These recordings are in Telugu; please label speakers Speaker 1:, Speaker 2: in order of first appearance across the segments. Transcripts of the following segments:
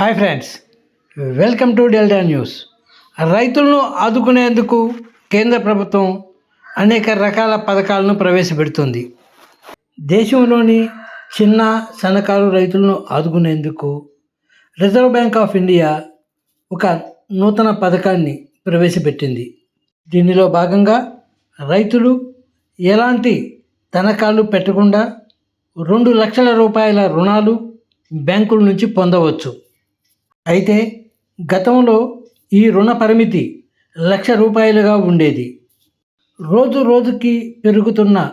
Speaker 1: Hi friends welcome to Delta News. రైతులను ఆదుకునేందుకు కేంద్ర ప్రభుత్వం అనేక రకాల పథకాలను ప్రవేశపెడుతుంది. దేశంలోని చిన్న సన్నకారు రైతులను ఆదుకునేందుకు రిజర్వ్ బ్యాంక్ ఆఫ్ ఇండియా ఒక నూతన పథకాన్ని ప్రవేశపెట్టింది. దీనిలో భాగంగా రైతులు ఎలాంటి తనఖాలు పెట్టకుండా రెండు లక్షల రూపాయల రుణాలు బ్యాంకుల నుంచి పొందవచ్చు. అయితే గతంలో ఈ రుణ పరిమితి లక్ష రూపాయలుగా ఉండేది. రోజు రోజుకి పెరుగుతున్న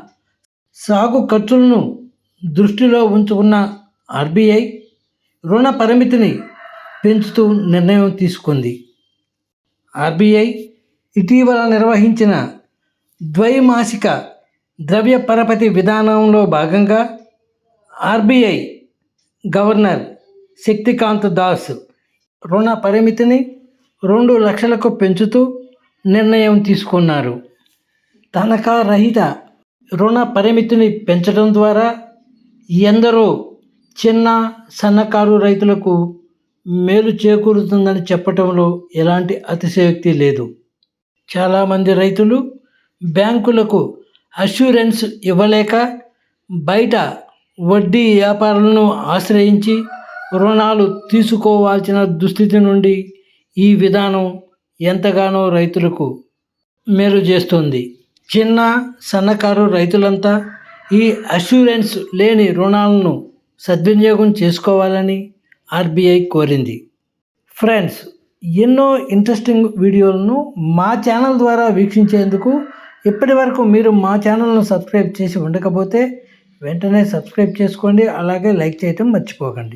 Speaker 1: సాగు ఖర్చులను దృష్టిలో ఉంచుకున్న ఆర్బీఐ రుణ పరిమితిని పెంచుతూ నిర్ణయం తీసుకుంది. ఆర్బీఐ ఇటీవల నిర్వహించిన ద్వైమాసిక ద్రవ్య పరపతి విధానంలో భాగంగా ఆర్బీఐ గవర్నర్ శక్తికాంత్ దాస్ రుణ పరిమితిని రెండు లక్షలకు పెంచుతూ నిర్ణయం తీసుకున్నారు. తనఖా రహిత రుణ పరిమితిని పెంచడం ద్వారా ఎందరో చిన్న సన్నకారు రైతులకు మేలు చేకూరుతుందని చెప్పటంలో ఎలాంటి అతిశయోక్తి లేదు. చాలామంది రైతులు బ్యాంకులకు అష్యూరెన్స్ ఇవ్వలేక బయట వడ్డీ వ్యాపారులను ఆశ్రయించి రుణాలు తీసుకోవాల్సిన దుస్థితి నుండి ఈ విధానం ఎంతగానో రైతులకు మేలు చేస్తుంది. చిన్న సన్నకారు రైతులంతా ఈ అష్యూరెన్స్ లేని రుణాలను సద్వినియోగం చేసుకోవాలని ఆర్బీఐ కోరింది. ఫ్రెండ్స్ ఎన్నో ఇంట్రెస్టింగ్ వీడియోలను మా ఛానల్ ద్వారా వీక్షించేందుకు ఇప్పటి వరకు మీరు మా ఛానల్ను సబ్స్క్రైబ్ చేసి ఉండకపోతే వెంటనే సబ్స్క్రైబ్ చేసుకోండి అలాగే లైక్ చేయటం మర్చిపోకండి.